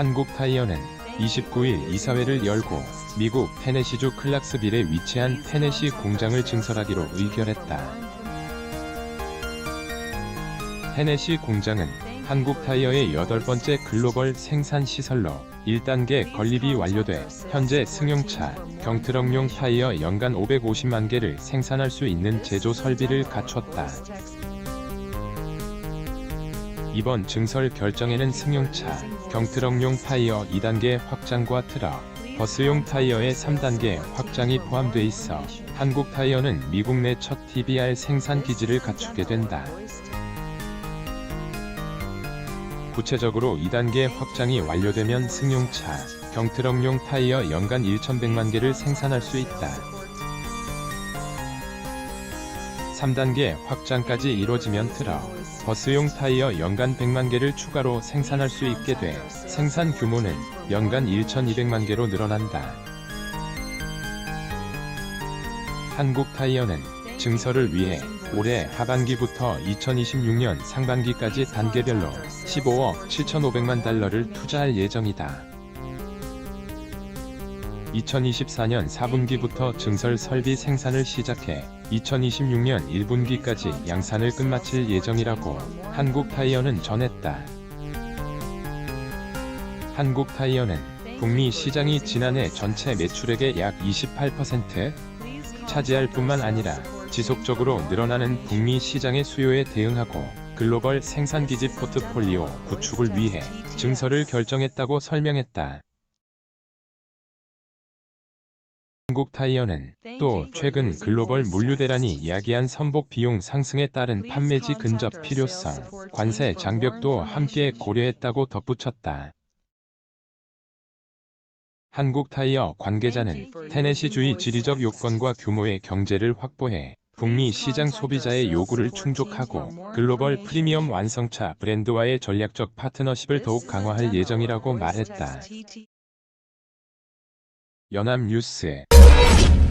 한국 타이어는 29일 이사회를 열고 미국 테네시주 클락스빌에 위치한 테네시 공장을 증설하기로 의결했다. 테네시 공장은 한국 타이어의 여덟 번째 글로벌 생산 시설로 1단계 건립이 완료돼 현재 승용차, 경트럭용 타이어 연간 550만 개를 생산할 수 있는 제조 설비를 갖췄다. 이번 증설 결정에는 승용차, 경트럭용 타이어 2단계 확장과 트럭, 버스용 타이어의 3단계 확장이 포함돼 있어 한국 타이어는 미국 내 첫 TBR 생산 기지를 갖추게 된다. 구체적으로 2단계 확장이 완료되면 승용차, 경트럭용 타이어 연간 1,100만 개를 생산할 수 있다. 3단계 확장까지 이뤄지면 트럭, 버스용 타이어 연간 100만 개를 추가로 생산할 수 있게 돼 생산 규모는 연간 1,200만 개로 늘어난다. 한국 타이어는 증설을 위해 올해 하반기부터 2026년 상반기까지 단계별로 15억 7,500만 달러를 투자할 예정이다. 2024년 4분기부터 증설 설비 생산을 시작해 2026년 1분기까지 양산을 끝마칠 예정이라고 한국타이어는 전했다. 한국타이어는 북미 시장이 지난해 전체 매출액의 약 28% 차지할 뿐만 아니라 지속적으로 늘어나는 북미 시장의 수요에 대응하고 글로벌 생산기지 포트폴리오 구축을 위해 증설을 결정했다고 설명했다. 한국 타이어는 또 최근 글로벌 물류 대란이 이야기한 선복 비용 상승에 따른 판매지 근접 필요성, 관세 장벽도 함께 고려했다고 덧붙였다. 한국 타이어 관계자는 테네시주의 지리적 요건과 규모의 경제를 확보해 북미 시장 소비자의 요구를 충족하고 글로벌 프리미엄 완성차 브랜드와의 전략적 파트너십을 더욱 강화할 예정이라고 말했다. 연합뉴스 Thank you.